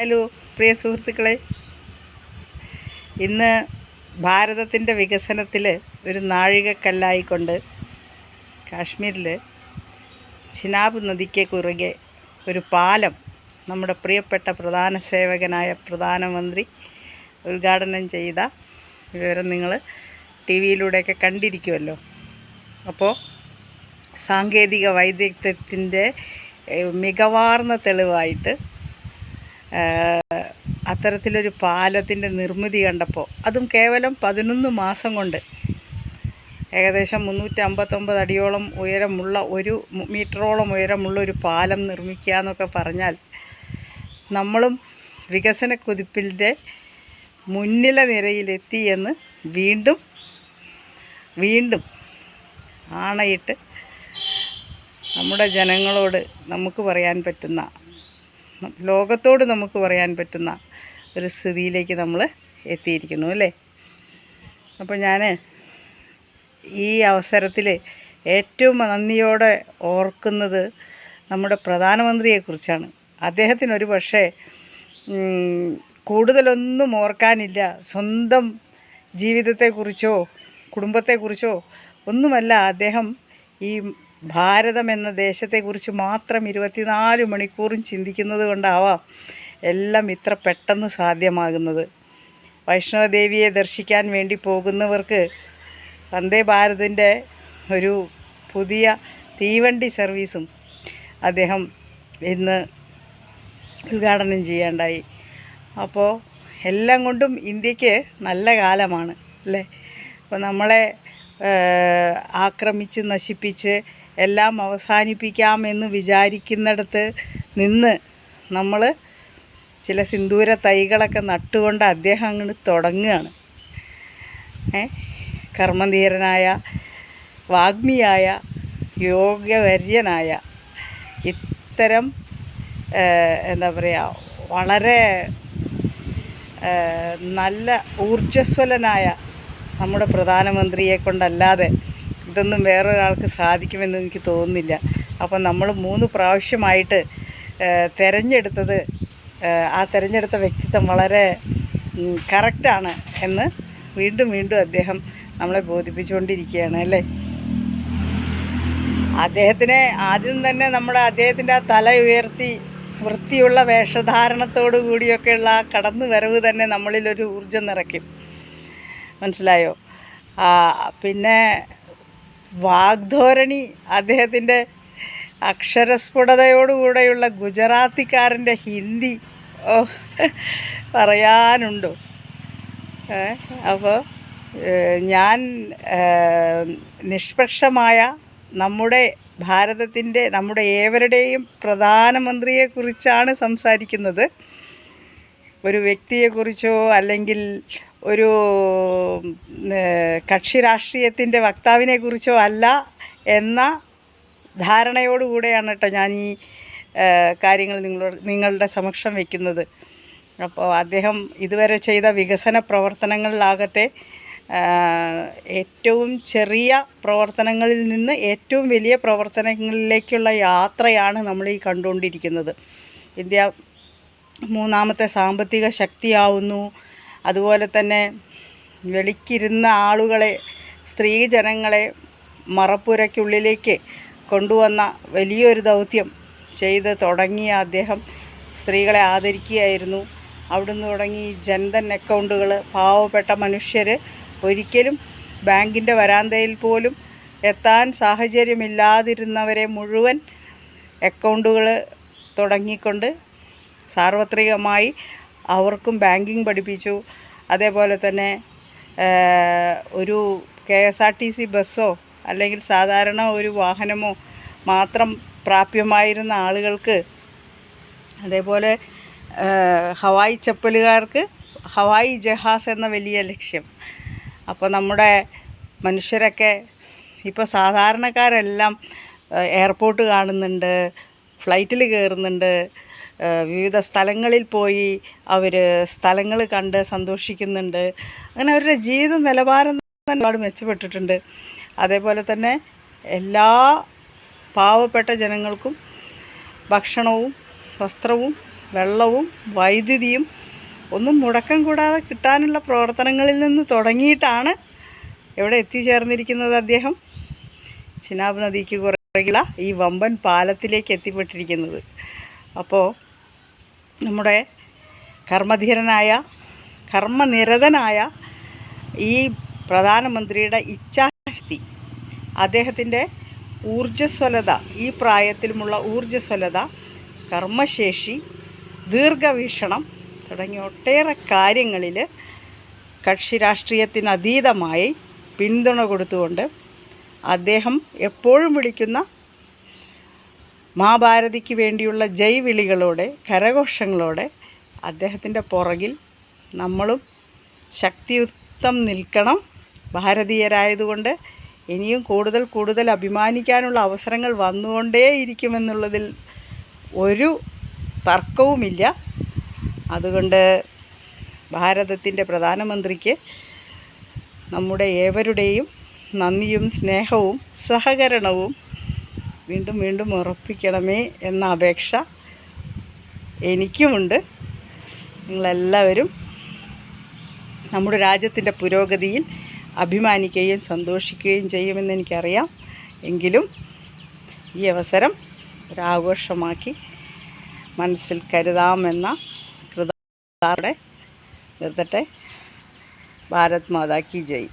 Hello പ്രിയ സുഹൃത്തുക്കളെ. ഇന്ന് ഭാരതത്തിന്റെ വികസനത്തിൽ ഒരു നാഴികക്കല്ലായിക്കൊണ്ട് കാശ്മീരിൽ ചിനാബ് നദിക്ക് കുറുകെ ഒരു പാലം നമ്മുടെ പ്രിയപ്പെട്ട പ്രധാന സേവകനായ പ്രധാനമന്ത്രി ഉദ്ഘാടനം ചെയ്ത വിവരം നിങ്ങൾ ടി വിയിലൂടെയൊക്കെ കണ്ടിരിക്കുമല്ലോ. അപ്പോൾ സാങ്കേതിക വൈദഗ്ധ്യത്തിന്റെ മികവാർന്ന തെളിവായിട്ട് അത്തരത്തിലൊരു പാലത്തിന്റെ നിർമ്മിതി കണ്ടപ്പോൾ അതും കേവലം പതിനൊന്ന് മാസം കൊണ്ട്. ഏകദേശം മുന്നൂറ്റി അമ്പത്തൊമ്പത് അടിയോളം ഉയരമുള്ള ഒരു മീറ്ററോളം ഉയരമുള്ള ഒരു പാലം നിർമ്മിക്കുക എന്നൊക്കെ പറഞ്ഞാൽ നമ്മളും വികസന കുതിപ്പിന്റെ മുന്നില നിരയിലെത്തി എന്ന് വീണ്ടും വീണ്ടും ആണയിട്ട് നമ്മുടെ ജനങ്ങളോട് നമുക്ക് പറയാൻ പറ്റുന്ന ലോകത്തോട് നമുക്ക് പറയാൻ പറ്റുന്ന ഒരു സ്ഥിതിയിലേക്ക് നമ്മൾ എത്തിയിരിക്കുന്നു അല്ലേ? അപ്പോൾ ഞാൻ ഈ അവസരത്തിൽ ഏറ്റവും നന്ദിയോടെ ഓർക്കുന്നത് നമ്മുടെ പ്രധാനമന്ത്രിയെക്കുറിച്ചാണ്. അദ്ദേഹത്തിന് ഒരു പക്ഷേ കൂടുതലൊന്നും ഓർക്കാനില്ല. സ്വന്തം ജീവിതത്തെക്കുറിച്ചോ കുടുംബത്തെക്കുറിച്ചോ ഒന്നുമല്ല അദ്ദേഹം ഈ ഭാരതം എന്ന ദേശത്തെക്കുറിച്ച് മാത്രം ഇരുപത്തിനാല് മണിക്കൂറും ചിന്തിക്കുന്നത് കൊണ്ടാവാം എല്ലാം ഇത്ര പെട്ടെന്ന് സാധ്യമാകുന്നത്. വൈഷ്ണവദേവിയെ ദർശിക്കാൻ വേണ്ടി പോകുന്നവർക്ക് വന്ദേ ഭാരതിന്റെ ഒരു പുതിയ തീവണ്ടി സർവീസും അദ്ദേഹം ഇന്ന് ഉദ്ഘാടനം ചെയ്യേണ്ടായി. അപ്പോൾ എല്ലാം കൊണ്ടും ഇന്ത്യയ്ക്ക് നല്ല കാലമാണ് അല്ലേ? അപ്പോൾ നമ്മളെ ആക്രമിച്ച് നശിപ്പിച്ച് എല്ലാം അവസാനിപ്പിക്കാമെന്ന് വിചാരിക്കുന്നിടത്ത് നിന്ന് നമ്മൾ ചില സിന്ദൂര തൈകളൊക്കെ നട്ടുകൊണ്ട് അദ്ദേഹം അങ്ങോട്ട് തുടങ്ങുകയാണ്. ഏ? കർമ്മധീരനായ വാഗ്മിയായ യോഗ്യവര്യനായ ഇത്തരം എന്താ പറയുക വളരെ നല്ല ഊർജസ്വലനായ നമ്മുടെ പ്രധാനമന്ത്രിയെ കൊണ്ടല്ലാതെ ഇതൊന്നും വേറൊരാൾക്ക് സാധിക്കുമെന്ന് എനിക്ക് തോന്നുന്നില്ല. അപ്പം നമ്മൾ മൂന്ന് പ്രാവശ്യമായിട്ട് തിരഞ്ഞെടുത്തത് ആ തിരഞ്ഞെടുത്ത വ്യക്തിത്വം വളരെ കറക്റ്റാണ് എന്ന് വീണ്ടും വീണ്ടും അദ്ദേഹം നമ്മളെ ബോധിപ്പിച്ചുകൊണ്ടിരിക്കുകയാണ് അല്ലേ? അദ്ദേഹത്തിനെ ആദ്യം തന്നെ നമ്മുടെ അദ്ദേഹത്തിന്റെ ആ തല ഉയർത്തി വൃത്തിയുള്ള വേഷധാരണത്തോടു കൂടിയൊക്കെയുള്ള ആ കടന്നു വരവ് തന്നെ നമ്മളിലൊരു ഊർജം നിറയ്ക്കും. മനസ്സിലായോ? പിന്നെ വാഗ്ധോരണി അദ്ദേഹത്തിന്റെ അക്ഷരസ്ഫുടതയോടുകൂടെയുള്ള ഗുജറാത്തിക്കാരന്റെ ഹിന്ദി പറയാനുണ്ടോ. അപ്പോൾ ഞാൻ നിഷ്പക്ഷമായ നമ്മുടെ ഭാരതത്തിന്റെ നമ്മുടെ ഏവരുടെയും പ്രധാനമന്ത്രിയെക്കുറിച്ചാണ് സംസാരിക്കുന്നത്. ഒരു വ്യക്തിയെക്കുറിച്ചോ അല്ലെങ്കിൽ ഒരു കക്ഷി രാഷ്ട്രീയത്തിന്റെ വക്താവിനെ കുറിച്ചോ അല്ല എന്ന ധാരണയോടുകൂടെയാണ് കേട്ടോ ഞാൻ ഈ കാര്യങ്ങൾ നിങ്ങളോട് നിങ്ങളുടെ സമക്ഷം വയ്ക്കുന്നത് അപ്പോൾ അദ്ദേഹം ഇതുവരെ ചെയ്ത വികസന പ്രവർത്തനങ്ങളിലാകട്ടെ ഏറ്റവും ചെറിയ പ്രവർത്തനങ്ങളിൽ നിന്ന് ഏറ്റവും വലിയ പ്രവർത്തനങ്ങളിലേക്കുള്ള യാത്രയാണ് നമ്മൾ ഈ കണ്ടുകൊണ്ടിരിക്കുന്നത്. ഇന്ത്യ മൂന്നാമത്തെ സാമ്പത്തിക ശക്തിയാവുന്നു. അതുപോലെ തന്നെ വെളിക്കിരുന്ന ആളുകളെ സ്ത്രീജനങ്ങളെ മറപ്പുരയ്ക്കുള്ളിലേക്ക് കൊണ്ടുവന്ന വലിയൊരു ദൗത്യം ചെയ്ത് തുടങ്ങിയ അദ്ദേഹം സ്ത്രീകളെ ആദരിക്കുകയായിരുന്നു. അവിടുന്ന് തുടങ്ങി ജനതൻ അക്കൗണ്ടുകൾ പാവപ്പെട്ട മനുഷ്യർ ഒരിക്കലും ബാങ്കിന്റെ വരാന്തയിൽ പോലും എത്താൻ സാഹചര്യമില്ലാതിരുന്നവരെ മുഴുവൻ അക്കൗണ്ടുകൾ തുടങ്ങിക്കൊണ്ട് സാർവത്രികമായി അവർക്കും ബാങ്കിങ് പഠിപ്പിച്ചു. അതേപോലെ തന്നെ ഒരു K S R T C ബസ്സോ അല്ലെങ്കിൽ സാധാരണ ഒരു വാഹനമോ മാത്രം പ്രാപ്യമായിരുന്ന ആളുകൾക്ക് അതേപോലെ ഹവായി ചപ്പലുകാർക്ക് ഹവായി ജഹാസ് എന്ന വലിയ ലക്ഷ്യം. അപ്പോൾ നമ്മുടെ മനുഷ്യരൊക്കെ ഇപ്പോൾ സാധാരണക്കാരെല്ലാം എയർപോർട്ട് കാണുന്നുണ്ട് ഫ്ലൈറ്റിൽ കയറുന്നുണ്ട് വിവിധ സ്ഥലങ്ങളിൽ പോയി അവർ സ്ഥലങ്ങൾ കണ്ട് സന്തോഷിക്കുന്നുണ്ട്. അങ്ങനെ അവരുടെ ജീവിത നിലവാരം തന്നെ ഒരുപാട് മെച്ചപ്പെട്ടിട്ടുണ്ട്. അതേപോലെ തന്നെ എല്ലാ പാവപ്പെട്ട ജനങ്ങൾക്കും ഭക്ഷണവും വസ്ത്രവും വെള്ളവും വൈദ്യുതിയും ഒന്നും മുടക്കം കൂടാതെ കിട്ടാനുള്ള പ്രവർത്തനങ്ങളിൽ നിന്ന് തുടങ്ങിയിട്ടാണ് എവിടെ എത്തിച്ചേർന്നിരിക്കുന്നത് അദ്ദേഹം. ചിനാബ് നദിക്ക് കുറേ ഈ വമ്പൻ പാലത്തിലേക്ക് എത്തിപ്പെട്ടിരിക്കുന്നത്. അപ്പോൾ നമ്മുടെ കർമ്മധീരനായ കർമ്മനിരതനായ ഈ പ്രധാനമന്ത്രിയുടെ ഇച്ഛാശക്തി അദ്ദേഹത്തിന്റെ ഊർജസ്വലത ഈ പ്രായത്തിലുമുള്ള ഊർജസ്വലത കർമ്മശേഷി ദീർഘവീക്ഷണം തുടങ്ങിയ ഒട്ടേറെ കാര്യങ്ങളിൽ കക്ഷി രാഷ്ട്രീയത്തിനതീതമായി പിന്തുണ കൊടുത്തുകൊണ്ട് അദ്ദേഹം എപ്പോഴും വിളിക്കുന്ന മഹാഭാരതിക്ക് വേണ്ടിയുള്ള ജൈവിളികളോടെ വിളികളോടെ കരഘോഷങ്ങളോടെ അദ്ദേഹത്തിന്റെ പുറകിൽ നമ്മളും ശക്തിയുക്തം നിൽക്കണം. ഭാരതീയരായതുകൊണ്ട് ഇനിയും കൂടുതൽ കൂടുതൽ അഭിമാനിക്കാനുള്ള അവസരങ്ങൾ വന്നുകൊണ്ടേയിരിക്കുമെന്നുള്ളതിൽ ഒരു തർക്കവുമില്ല. അതുകൊണ്ട് ഭാരതത്തിന്റെ പ്രധാനമന്ത്രിക്ക് നമ്മുടെ ഏവരുടെയും നന്ദിയും സ്നേഹവും സഹകരണവും വീണ്ടും വീണ്ടും ഉറപ്പിക്കണമേ എന്ന അപേക്ഷ എനിക്കുമുണ്ട്. നിങ്ങളെല്ലാവരും നമ്മുടെ രാജ്യത്തിന്റെ പുരോഗതിയിൽ അഭിമാനിക്കുകയും സന്തോഷിക്കുകയും ചെയ്യുമെന്ന് എനിക്കറിയാം. എങ്കിലും ഈ അവസരം ഒരാഘോഷമാക്കി മനസ്സിൽ കരുതാമെന്ന കൃതാടെ നിർത്തട്ടെ. ഭാരത് മാതാ കി ജയ്.